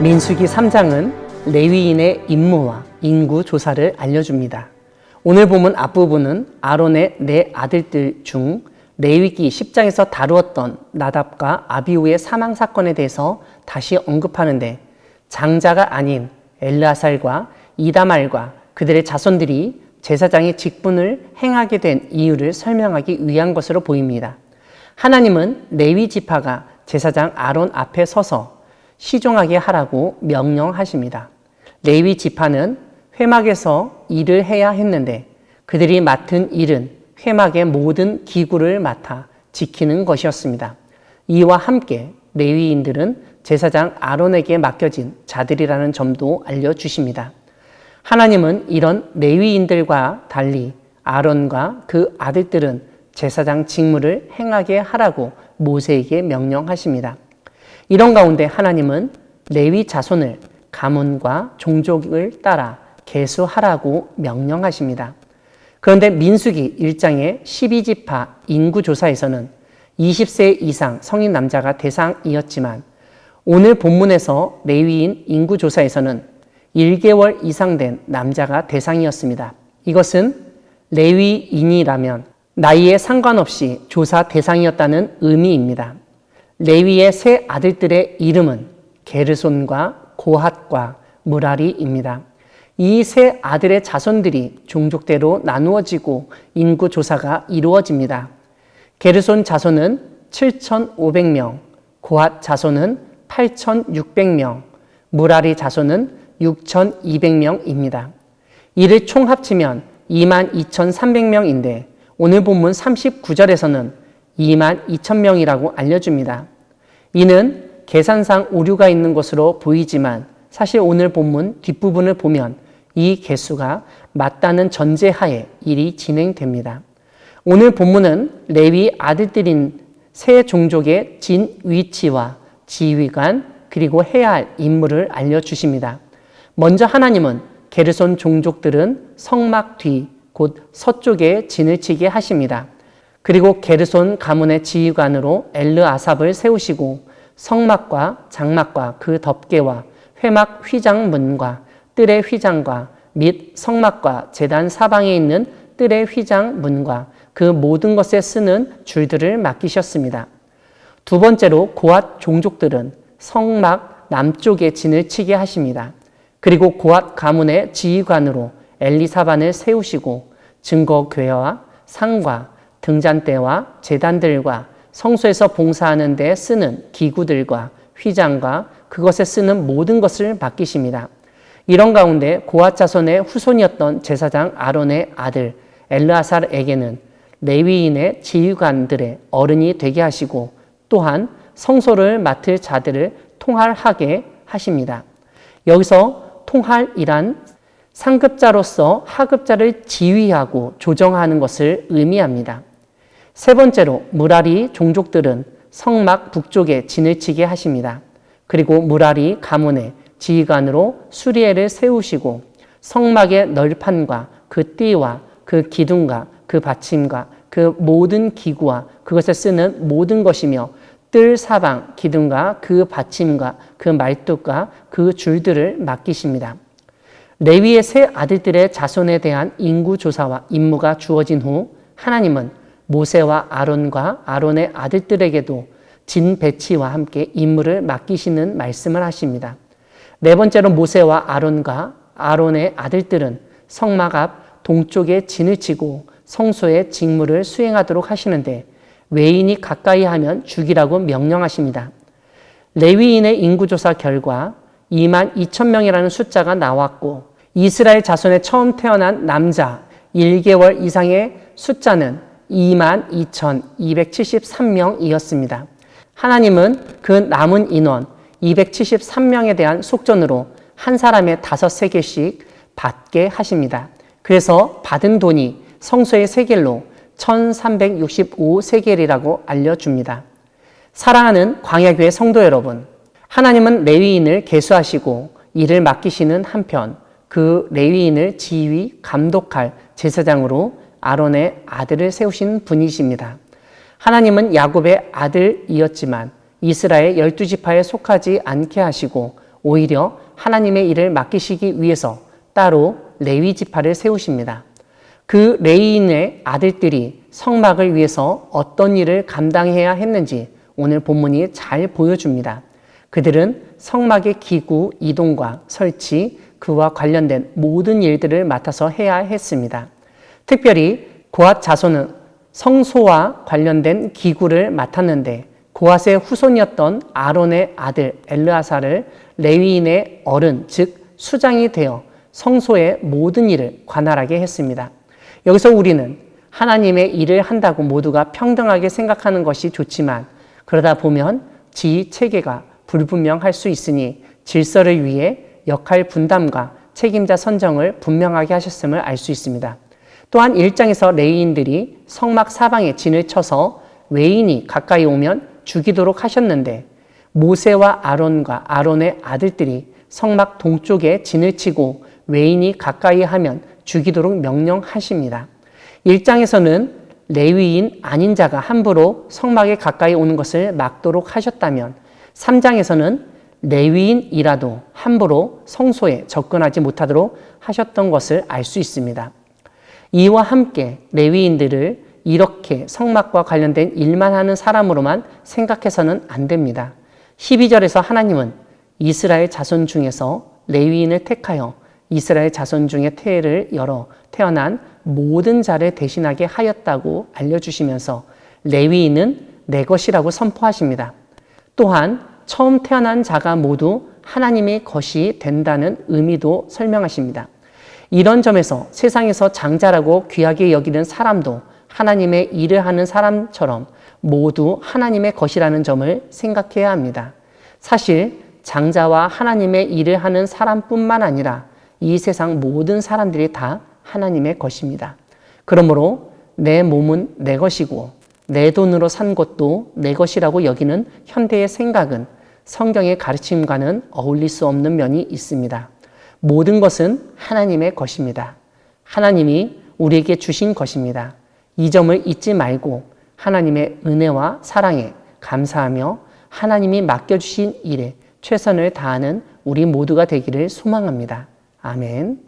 민수기 3장은 레위인의 임무와 인구 조사를 알려줍니다. 오늘 보면 앞부분은 아론의 네 아들들 중 레위기 10장에서 다루었던 나답과 아비우의 사망 사건에 대해서 다시 언급하는데 장자가 아닌 엘르아살과 이다말과 그들의 자손들이 제사장의 직분을 행하게 된 이유를 설명하기 위한 것으로 보입니다. 하나님은 레위 지파가 제사장 아론 앞에 서서 시종하게 하라고 명령하십니다. 레위 지파는 회막에서 일을 해야 했는데 그들이 맡은 일은 회막의 모든 기구를 맡아 지키는 것이었습니다. 이와 함께 레위인들은 제사장 아론에게 맡겨진 자들이라는 점도 알려주십니다. 하나님은 이런 레위인들과 달리 아론과 그 아들들은 제사장 직무를 행하게 하라고 모세에게 명령하십니다. 이런 가운데 하나님은 레위 자손을 가문과 종족을 따라 계수하라고 명령하십니다. 그런데 민수기 1장의 12지파 인구 조사에서는 20세 이상 성인 남자가 대상이었지만 오늘 본문에서 레위인 인구 조사에서는 1개월 이상 된 남자가 대상이었습니다. 이것은 레위인이라면 나이에 상관없이 조사 대상이었다는 의미입니다. 레위의 세 아들들의 이름은 게르손과 고핫과 무라리입니다. 이 세 아들의 자손들이 종족대로 나누어지고 인구 조사가 이루어집니다. 게르손 자손은 7,500명, 고핫 자손은 8,600명, 무라리 자손은 6,200명입니다. 이를 총 합치면 22,300명인데 오늘 본문 39절에서는 2만 2천 명이라고 알려줍니다. 이는 계산상 오류가 있는 것으로 보이지만 사실 오늘 본문 뒷부분을 보면 이 개수가 맞다는 전제하에 일이 진행됩니다. 오늘 본문은 레위 아들들인 세 종족의 진 위치와 지휘관 그리고 해야 할 임무를 알려주십니다. 먼저 하나님은 게르손 종족들은 성막 뒤 곧 서쪽에 진을 치게 하십니다. 그리고 게르손 가문의 지휘관으로 엘르 아삽을 세우시고 성막과 장막과 그 덮개와 회막 휘장 문과 뜰의 휘장과 및 성막과 재단 사방에 있는 뜰의 휘장 문과 그 모든 것에 쓰는 줄들을 맡기셨습니다. 두 번째로 고앗 종족들은 성막 남쪽에 진을 치게 하십니다. 그리고 고앗 가문의 지휘관으로 엘리사반을 세우시고 증거궤와 상과 등잔대와 재단들과 성소에서 봉사하는 데 쓰는 기구들과 휘장과 그것에 쓰는 모든 것을 맡기십니다. 이런 가운데 고앗 자손의 후손이었던 제사장 아론의 아들 엘르아살에게는 레위인의 지휘관들의 어른이 되게 하시고 또한 성소를 맡을 자들을 통할하게 하십니다. 여기서 통할이란 상급자로서 하급자를 지휘하고 조정하는 것을 의미합니다. 세 번째로 무라리 종족들은 성막 북쪽에 진을 치게 하십니다. 그리고 무라리 가문의 지휘관으로 수리엘을 세우시고 성막의 널판과 그 띠와 그 기둥과 그 받침과 그 모든 기구와 그것에 쓰는 모든 것이며 뜰 사방 기둥과 그 받침과 그 말뚝과 그 줄들을 맡기십니다. 레위의 세 아들들의 자손에 대한 인구 조사와 임무가 주어진 후 하나님은 모세와 아론과 아론의 아들들에게도 진 배치와 함께 임무를 맡기시는 말씀을 하십니다. 네 번째로 모세와 아론과 아론의 아들들은 성막 앞 동쪽에 진을 치고 성소의 직무를 수행하도록 하시는데 외인이 가까이 하면 죽이라고 명령하십니다. 레위인의 인구조사 결과 2만 2천 명이라는 숫자가 나왔고 이스라엘 자손에 처음 태어난 남자 1개월 이상의 숫자는 2만 2,273명이었습니다. 하나님은 그 남은 인원 273명에 대한 속전으로 한 사람의 다섯 세계씩 받게 하십니다. 그래서 받은 돈이 성소의 세겔로 1365세겔이라고 알려줍니다. 사랑하는 광야교회 성도 여러분, 하나님은 레위인을 계수하시고 일을 맡기시는 한편 그 레위인을 지휘, 감독할 제사장으로 아론의 아들을 세우신 분이십니다. 하나님은 야곱의 아들이었지만 이스라엘 열두 지파에 속하지 않게 하시고 오히려 하나님의 일을 맡기시기 위해서 따로 레위 지파를 세우십니다. 그 레위인의 아들들이 성막을 위해서 어떤 일을 감당해야 했는지 오늘 본문이 잘 보여줍니다. 그들은 성막의 기구 이동과 설치, 그와 관련된 모든 일들을 맡아서 해야 했습니다. 특별히 고앗 자손은 성소와 관련된 기구를 맡았는데 고앗의 후손이었던 아론의 아들 엘르아사를 레위인의 어른 즉 수장이 되어 성소의 모든 일을 관할하게 했습니다. 여기서 우리는 하나님의 일을 한다고 모두가 평등하게 생각하는 것이 좋지만 그러다 보면 지휘 체계가 불분명할 수 있으니 질서를 위해 역할 분담과 책임자 선정을 분명하게 하셨음을 알 수 있습니다. 또한 1장에서 레위인들이 성막 사방에 진을 쳐서 외인이 가까이 오면 죽이도록 하셨는데 모세와 아론과 아론의 아들들이 성막 동쪽에 진을 치고 외인이 가까이 하면 죽이도록 명령하십니다. 1장에서는 레위인 아닌 자가 함부로 성막에 가까이 오는 것을 막도록 하셨다면 3장에서는 레위인이라도 함부로 성소에 접근하지 못하도록 하셨던 것을 알 수 있습니다. 이와 함께 레위인들을 이렇게 성막과 관련된 일만 하는 사람으로만 생각해서는 안 됩니다. 12절에서 하나님은 이스라엘 자손 중에서 레위인을 택하여 이스라엘 자손 중에 태를 열어 태어난 모든 자를 대신하게 하였다고 알려주시면서 레위인은 내 것이라고 선포하십니다. 또한 처음 태어난 자가 모두 하나님의 것이 된다는 의미도 설명하십니다. 이런 점에서 세상에서 장자라고 귀하게 여기는 사람도 하나님의 일을 하는 사람처럼 모두 하나님의 것이라는 점을 생각해야 합니다. 사실 장자와 하나님의 일을 하는 사람뿐만 아니라 이 세상 모든 사람들이 다 하나님의 것입니다. 그러므로 내 몸은 내 것이고 내 돈으로 산 것도 내 것이라고 여기는 현대의 생각은 성경의 가르침과는 어울릴 수 없는 면이 있습니다. 모든 것은 하나님의 것입니다. 하나님이 우리에게 주신 것입니다. 이 점을 잊지 말고 하나님의 은혜와 사랑에 감사하며 하나님이 맡겨주신 일에 최선을 다하는 우리 모두가 되기를 소망합니다. 아멘.